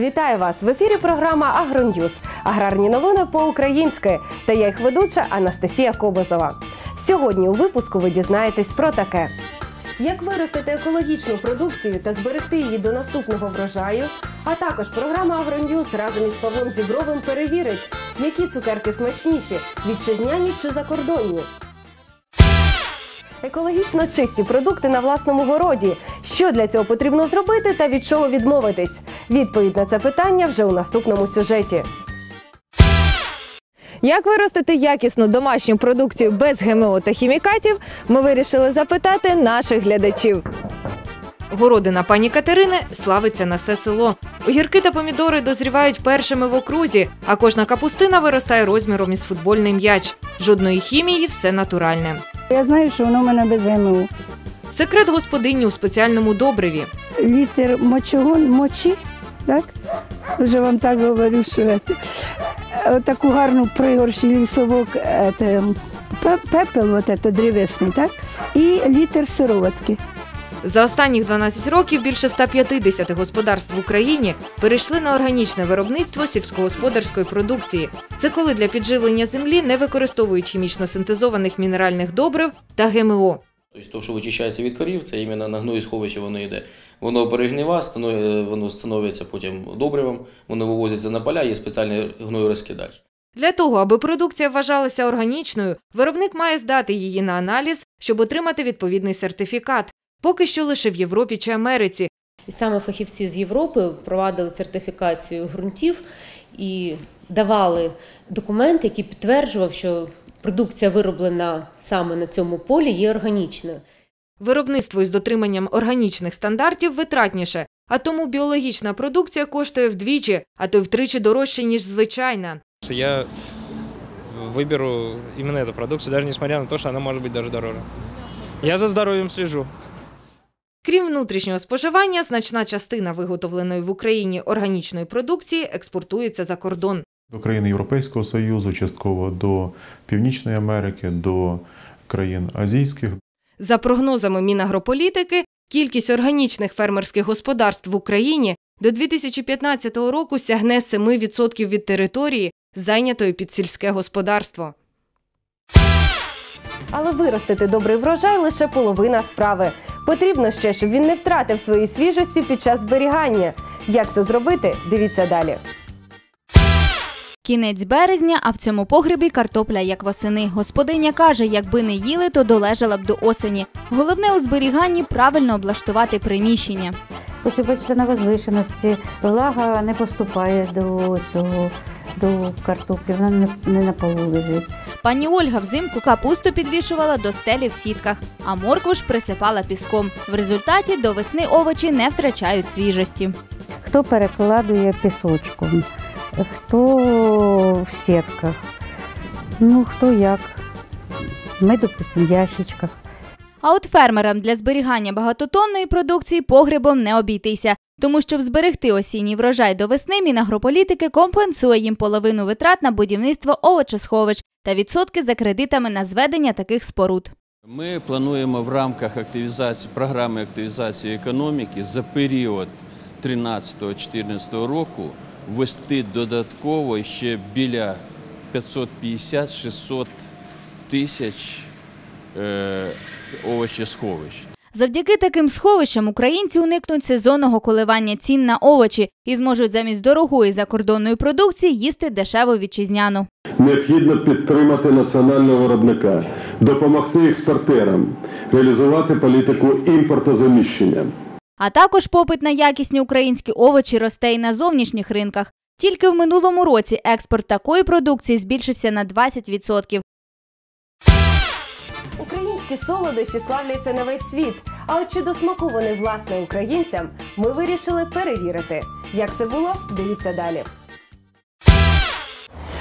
Вітаю вас в ефірі. Програма Агроньюз. Аграрні новини по-українськи. Та я їх ведуча Анастасія Кобозова. Сьогодні у випуску ви дізнаєтесь про таке: як виростити екологічну продукцію та зберегти її до наступного врожаю. А також програма Агроньюз разом із Павлом Зібровим перевірить, які цукерки смачніші вітчизняні чи закордонні. Екологічно чисті продукти на власному городі. Що для цього потрібно зробити та від чого відмовитись? Відповідь на це питання вже у наступному сюжеті. Як виростити якісну домашню продукцію без ГМО та хімікатів, ми вирішили запитати наших глядачів. Городина пані Катерини славиться на все село. Огірки та помідори дозрівають першими в окрузі, а кожна капустина виростає розміром із футбольний м'яч. Жодної хімії, все натуральне. Я знаю, що воно в мене без ГМО. Секрет господині у спеціальному добриві. Літр мочого, мочі, так? Вже вам так говорю, що таку гарну пригорші лісовок, е, пепел, от це, древесний, так? І літр сироватки. За останніх 12 років більше 150 господарств в Україні перейшли на органічне виробництво сільськогосподарської продукції. Це коли для підживлення землі не використовують хімічно синтезованих мінеральних добрив та ГМО. Тобто, то, що вичищається від корів, це іменно на гної сховище воно йде. Воно перегнива, станов- воно становиться потім добривом, воно вивозиться на поля, є спеціальний гнойорозкидач. Для того, аби продукція вважалася органічною, виробник має здати її на аналіз, щоб отримати відповідний сертифікат. Поки що лише в Європі чи Америці. І саме фахівці з Європи провадили сертифікацію ґрунтів і давали документ, який підтверджував, що продукція, вироблена саме на цьому полі, є органічною. Виробництво із дотриманням органічних стандартів витратніше, а тому біологічна продукція коштує вдвічі, а то й втричі дорожче, ніж звичайна. что я выберу именно эту продукцию, даже несмотря на то, что она может быть даже дороже. Я за здоровьем слежу. Крім внутрішнього споживання, значна частина виготовленої в Україні органічної продукції експортується за кордон. до країн Європейського Союзу, частково до Північної Америки, до країн азійських. За прогнозами Мінагрополітики, кількість органічних фермерських господарств в Україні до 2015 року сягне 7% від території, зайнятої під сільське господарство. Але виростити добрий врожай лише половина справи. Потрібно ще, щоб він не втратив своєї свіжості під час зберігання. Як це зробити? Дивіться далі. Кінець березня, а в цьому погребі картопля як восени. Господиня каже, якби не їли, то долежала б до осені. Головне у зберіганні правильно облаштувати приміщення. Бачите на возвишеності, влага не поступає до цього, до картоплі, вона не, не на полу лежить. Пані Ольга взимку капусту підвішувала до стелі в сітках, а моркву ж присипала піском. В результаті до весни овочі не втрачають свіжості. Хто перекладує пісочком, хто в сітках, ну хто як. Ми, допустимо, в ящичках. А от фермерам для зберігання багатотонної продукції погребом не обійтися, тому щоб зберегти осінній врожай до весни, Мінагрополітики компенсує їм половину витрат на будівництво овочесховищ та відсотки за кредитами на зведення таких споруд. Ми плануємо в рамках активізації програми активізації економіки за період 13-14 року ввести додатково ще біля 550-600 тисяч е, овочесховищ. Завдяки таким сховищам українці уникнуть сезонного коливання цін на овочі і зможуть замість дорогої закордонної продукції їсти дешеву вітчизняну. Необхідно підтримати національного виробника, допомогти експортерам, реалізувати політику імпортозаміщення. А також попит на якісні українські овочі росте і на зовнішніх ринках. Тільки в минулому році експорт такої продукції збільшився на 20%. Українські солодощі славляться на весь світ. А от чи до смаку вони власне українцям, ми вирішили перевірити. Як це було? Дивіться далі.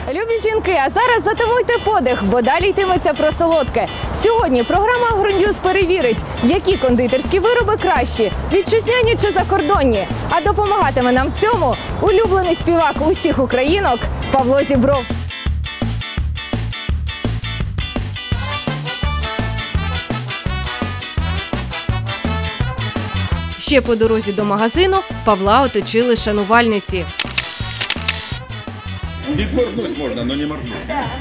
Любі жінки, а зараз затамуйте подих, бо далі йтиметься про солодке. Сьогодні програма «Агроньюз» перевірить, які кондитерські вироби кращі, вітчизняні чи закордонні. А допомагатиме нам в цьому улюблений співак усіх українок Павло Зібров. Ще по дорозі до магазину Павла оточили шанувальниці. Відморгнуть можна, але не моргнуть.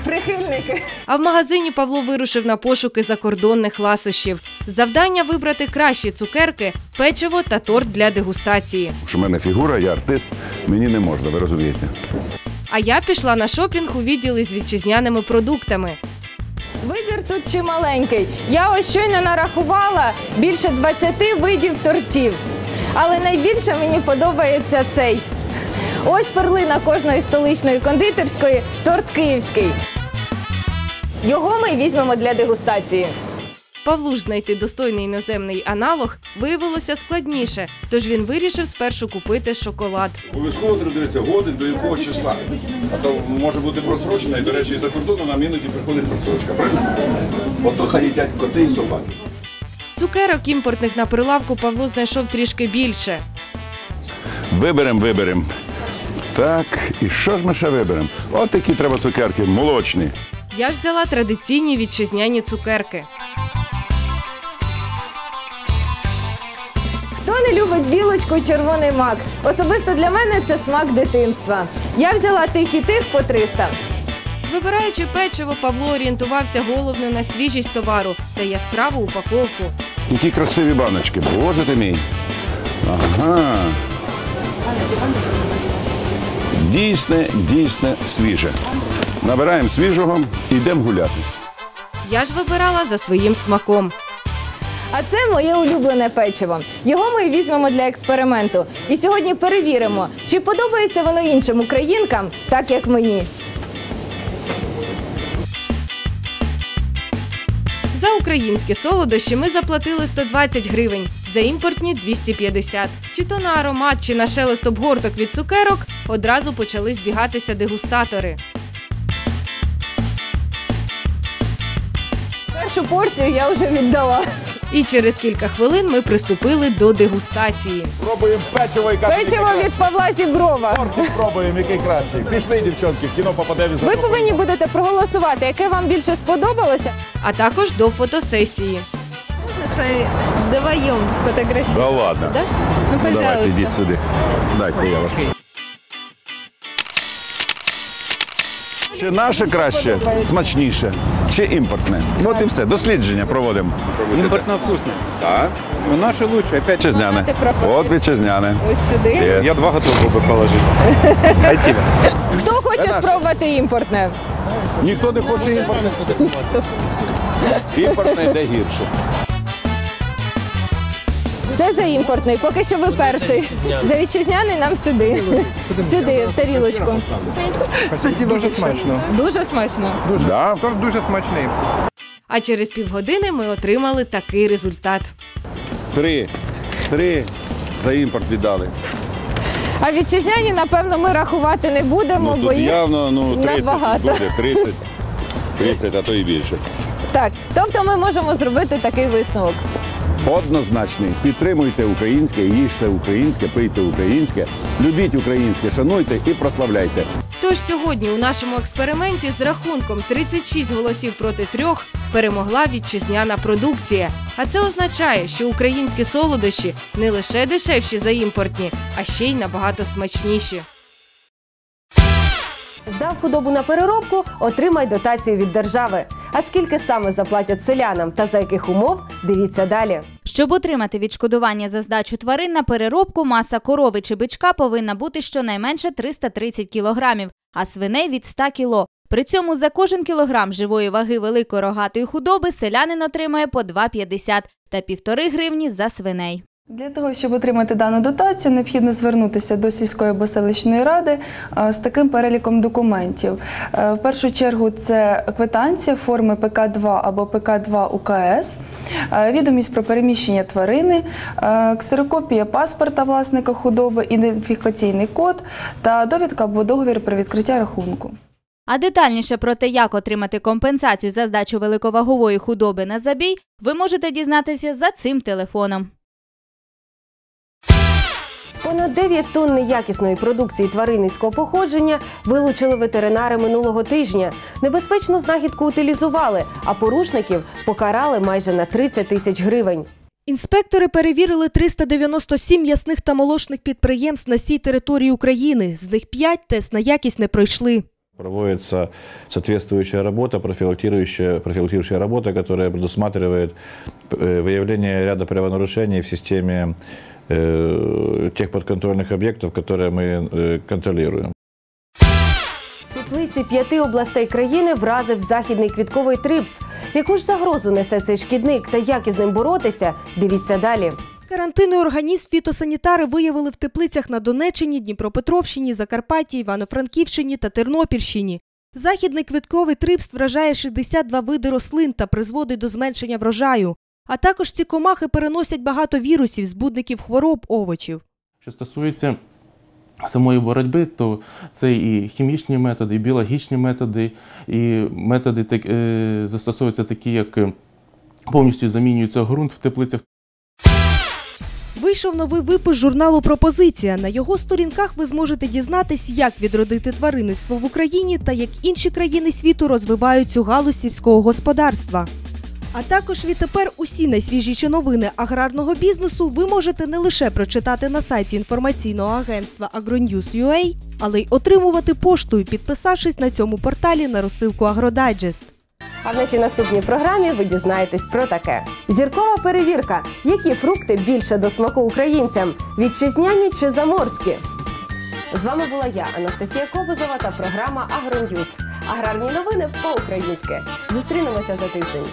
Прихильники. А в магазині Павло вирушив на пошуки закордонних ласощів. Завдання вибрати кращі цукерки, печиво та торт для дегустації. В мене фігура, я артист, мені не можна, ви розумієте. А я пішла на шопінг у відділи з вітчизняними продуктами. Вибір тут чималенький. Я ось щойно нарахувала більше 20 видів тортів. Але найбільше мені подобається цей. Ось перлина кожної столичної кондитерської торт київський. Його ми візьмемо для дегустації. Павлу ж знайти достойний іноземний аналог виявилося складніше, тож він вирішив спершу купити шоколад. Обов'язково треба дивитися годин до якого числа. А то може бути просрочена, і, до речі, за кордону нам іноді приходить просрочка. Ото хай їдять коти і собаки. Цукерок імпортних на прилавку Павло знайшов трішки більше. Виберемо, виберемо. Так, і що ж ми ще виберемо? От такі треба цукерки, молочні. Я ж взяла традиційні вітчизняні цукерки. Хто не любить білочку і червоний мак? Особисто для мене це смак дитинства. Я взяла тих і тих по 300. Вибираючи печиво, Павло орієнтувався головне на свіжість товару та яскраву упаковку. Які красиві баночки. Боже ти мій. Ага. Дійсне, дійсне свіже. Набираємо свіжого і йдемо гуляти. Я ж вибирала за своїм смаком. А це моє улюблене печиво. Його ми візьмемо для експерименту. І сьогодні перевіримо, чи подобається воно іншим українкам, так як мені. За українські солодощі ми заплатили 120 гривень, за імпортні 250. Чи то на аромат, чи на шелест обгорток від цукерок одразу почали збігатися дегустатори. Першу порцію я вже віддала. І через кілька хвилин ми приступили до дегустації. Пробуємо печиво і Печиво від Павла Зіброва. Тортик пробуємо, який кращий. Пішли, дівчонки, в кіно попаде від Ви повинні будете проголосувати, яке вам більше сподобалося. А також до фотосесії. Вдвоєм сфотографувати. Да ладно. Да? Ну, Давайте пожалуйста. йдіть сюди. Дайте я вас. Чи наше краще, смачніше, чи імпортне? От і все. Дослідження проводимо. Імпортно вкусне. Так. Но наше лучше. Опять Вітчизняне. От вітчизняне. Ось сюди. Yes. Я два готов бы положить. Спасибо. Хто хоче спробувати імпортне? Ніхто не хоче імпортне. Імпортне йде гірше. Це за імпортний, поки що ви перший. За вітчизняний нам сюди. Сюди, в тарілочку. Спасибо. Дуже смачно. Дуже смачно. Да? Торт дуже смачний. А через півгодини ми отримали такий результат. Три. Три за імпорт віддали. А вітчизняні, напевно, ми рахувати не будемо, Ну бо тут їх явно ну, 30 набагато. буде, 30, 30, а то і більше. Так, тобто ми можемо зробити такий висновок. Однозначний. Підтримуйте українське, їжте українське, пийте українське, любіть українське, шануйте і прославляйте. Тож сьогодні у нашому експерименті з рахунком 36 голосів проти трьох перемогла вітчизняна продукція. А це означає, що українські солодощі не лише дешевші за імпортні, а ще й набагато смачніші. Здав худобу на переробку, отримай дотацію від держави. А скільки саме заплатять селянам та за яких умов, дивіться далі. Щоб отримати відшкодування за здачу тварин на переробку, маса корови чи бичка повинна бути щонайменше 330 кілограмів, а свиней від 100 кіло. При цьому за кожен кілограм живої ваги великої рогатої худоби селянин отримує по 2,50 та півтори гривні за свиней. Для того, щоб отримати дану дотацію, необхідно звернутися до сільської або селищної ради з таким переліком документів. Е, В першу чергу це квитанція форми ПК-2 або ПК-2 УКС, е, відомість про переміщення тварини, е, ксерокопія паспорта власника худоби, ідентифікаційний код та довідка або договір про відкриття рахунку. А детальніше про те, як отримати компенсацію за здачу великовагової худоби на забій, ви можете дізнатися за цим телефоном. Понад 9 тонн неякісної продукції тваринницького походження вилучили ветеринари минулого тижня. Небезпечну знахідку утилізували, а порушників покарали майже на 30 тисяч гривень. Інспектори перевірили 397 м'ясних та молочних підприємств на всій території України. З них 5 тест на якість не пройшли. Проводится соответствующая работа, профилактирующая, профилактирующая работа, которая предусматривает э, выявление ряда правонарушений в системе э, тех подконтрольных объектов, которые мы э, контролируем. Теплиці п'яти областей країни вразив західний квітковий трипс. Яку ж загрозу несе цей шкідник та як із ним боротися? Дивіться далі. Карантинний організм фітосанітари виявили в теплицях на Донеччині, Дніпропетровщині, Закарпатті, Івано-Франківщині та Тернопільщині. Західний квітковий трипс вражає 62 види рослин та призводить до зменшення врожаю. А також ці комахи переносять багато вірусів, збудників хвороб овочів. Що стосується самої боротьби, то це і хімічні методи, і біологічні методи, і методи так, е, застосовуються такі, як е, повністю замінюється ґрунт в теплицях. Вийшов новий випуск журналу Пропозиція. На його сторінках ви зможете дізнатись, як відродити тваринництво в Україні та як інші країни світу розвивають цю галузь сільського господарства. А також відтепер усі найсвіжіші новини аграрного бізнесу ви можете не лише прочитати на сайті інформаційного агентства AgroNews.ua, але й отримувати поштою, підписавшись на цьому порталі на розсилку Агродайджест. А в нашій наступній програмі ви дізнаєтесь про таке: зіркова перевірка. Які фрукти більше до смаку українцям? Вітчизняні чи заморські? З вами була я, Анастасія Кобозова та програма Агроньюз. Аграрні новини по-українськи. Зустрінемося за тиждень.